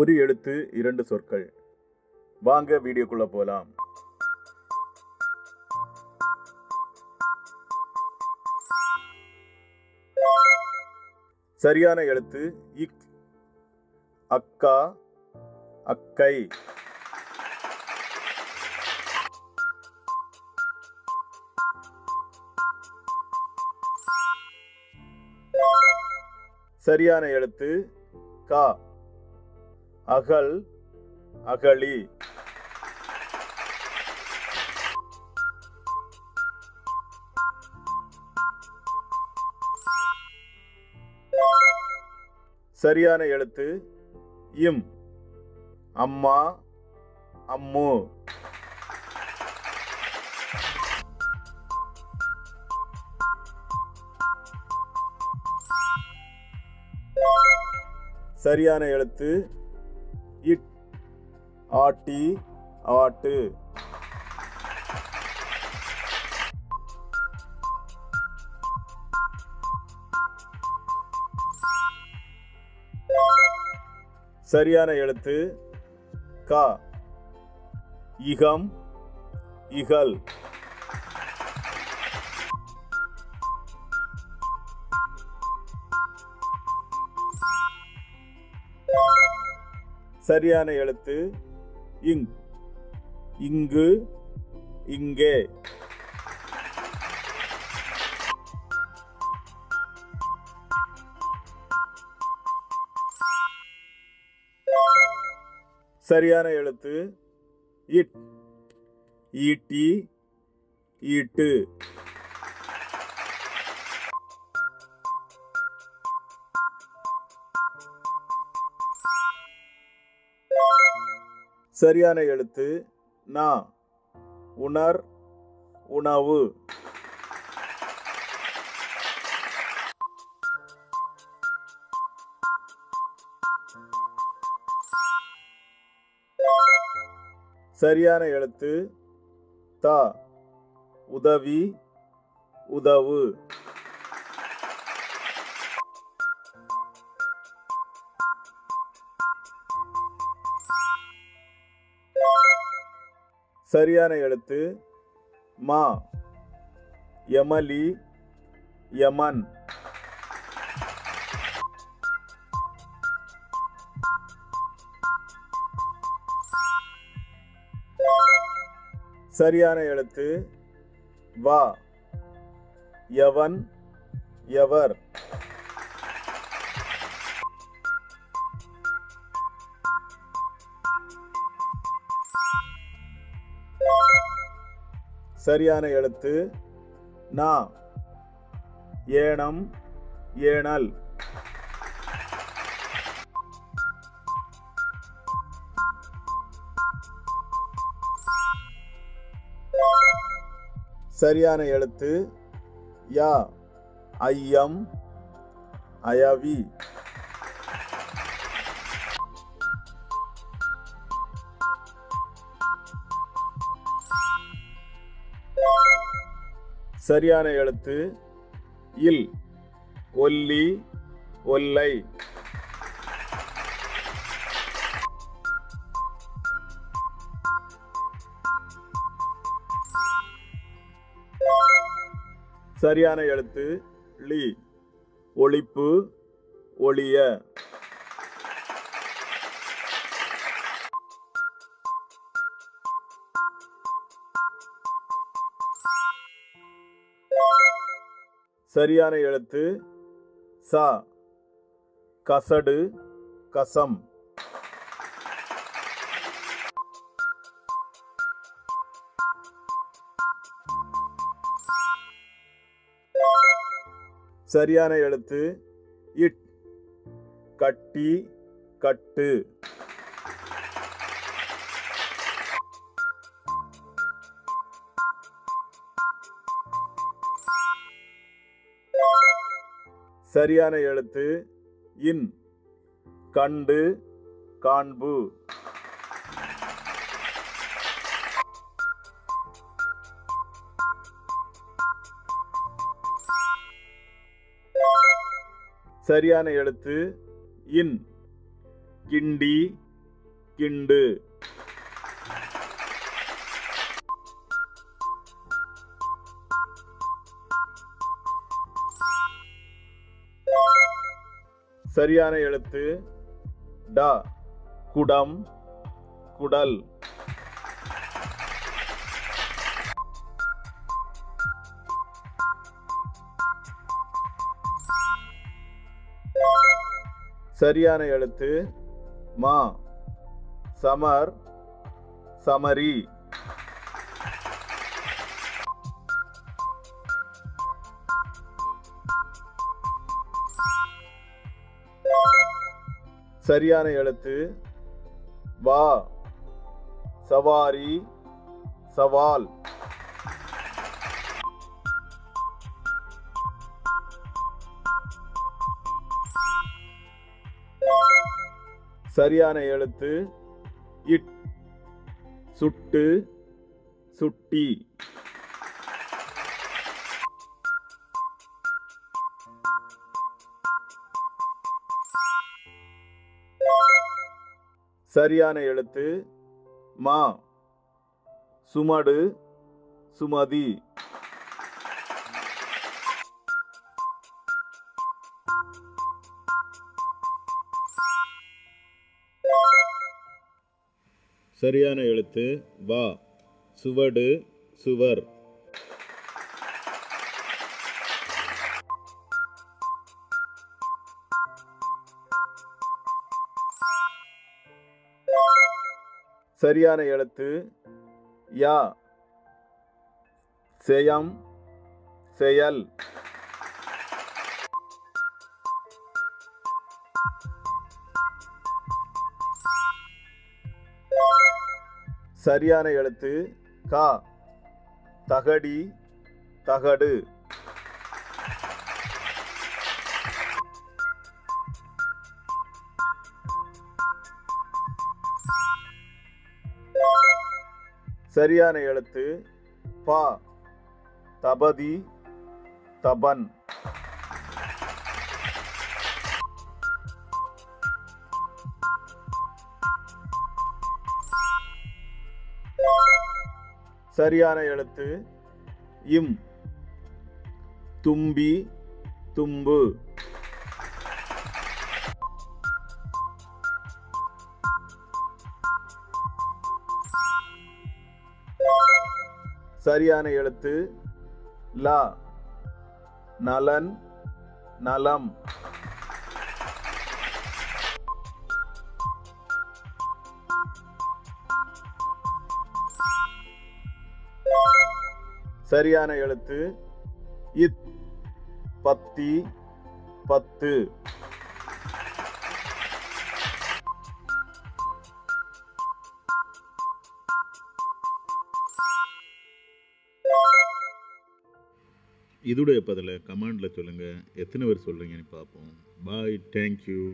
ஒரு எழுத்து இரண்டு சொற்கள். வாங்க வீடியோக்குள்ள போலாம். சரியான எழுத்து இக் அக்கா அக்கை. சரியான எழுத்து கா. அகல் அகழி. சரியான எழுத்து இம். அம்மா அம்மு. சரியான எழுத்து இட். ஆட்டி ஆட்டு. சரியான எழுத்து. கா. இகம் இகல். சரியான எழுத்து. இங். இங்கு. இங்கே. சரியான எழுத்து. இட். ஈட்டி. ஈட்டு. சரியான எழுத்து. நா உணர் உணவு. சரியான எழுத்து. த உதவி உதவு. சரியான எழுத்து. மா. யமலி யமன் சரியான எழுத்து. வா. யவன் எவர். சரியான எழுத்து. நா. ஏனம் ஏனல். சரியான எழுத்து. யா. ஐயம் அயவி. சரியான எழுத்து. இல் ஒல்லி ஒல்லை. சரியான எழுத்து. லி. ஒழிப்பு ஒளிய சரியான எழுத்து. சா. கசடு. கசம். சரியான எழுத்து. இட். கட்டி. கட்டு. சரியான எழுத்து. இன். கண்டு. காண்பு. சரியான எழுத்து. இன். கிண்டி. கிண்டு. சரியான எழுத்து. ட குடம் குடல். சரியான எழுத்து. மா சமர் சமரி. சரியான எழுத்து. வா. சவாரி. சவால். சரியான எழுத்து. இட். சுட்டு. சுட்டி. சரியான எழுத்து. மா. சுமடு. சுமதி. சரியான எழுத்து. வா. சுவடு. சுவர். சரியான எழுத்து. யா. செயம். செயல். சரியான எழுத்து. கா. தகடி. தகடு. சரியான எழுத்து. பா. தபதி. தபன். சரியான எழுத்து. இம். தும்பி. தும்பு. சரியான எழுத்து. லா. நலன். நலம். சரியான எழுத்து. இத். பத்தி. பத்து. இதோடைய பதில் கமெண்டில் சொல்லுங்கள் எத்தனை பேர் சொல்கிறீங்கன்னு பார்ப்போம். Bye thank you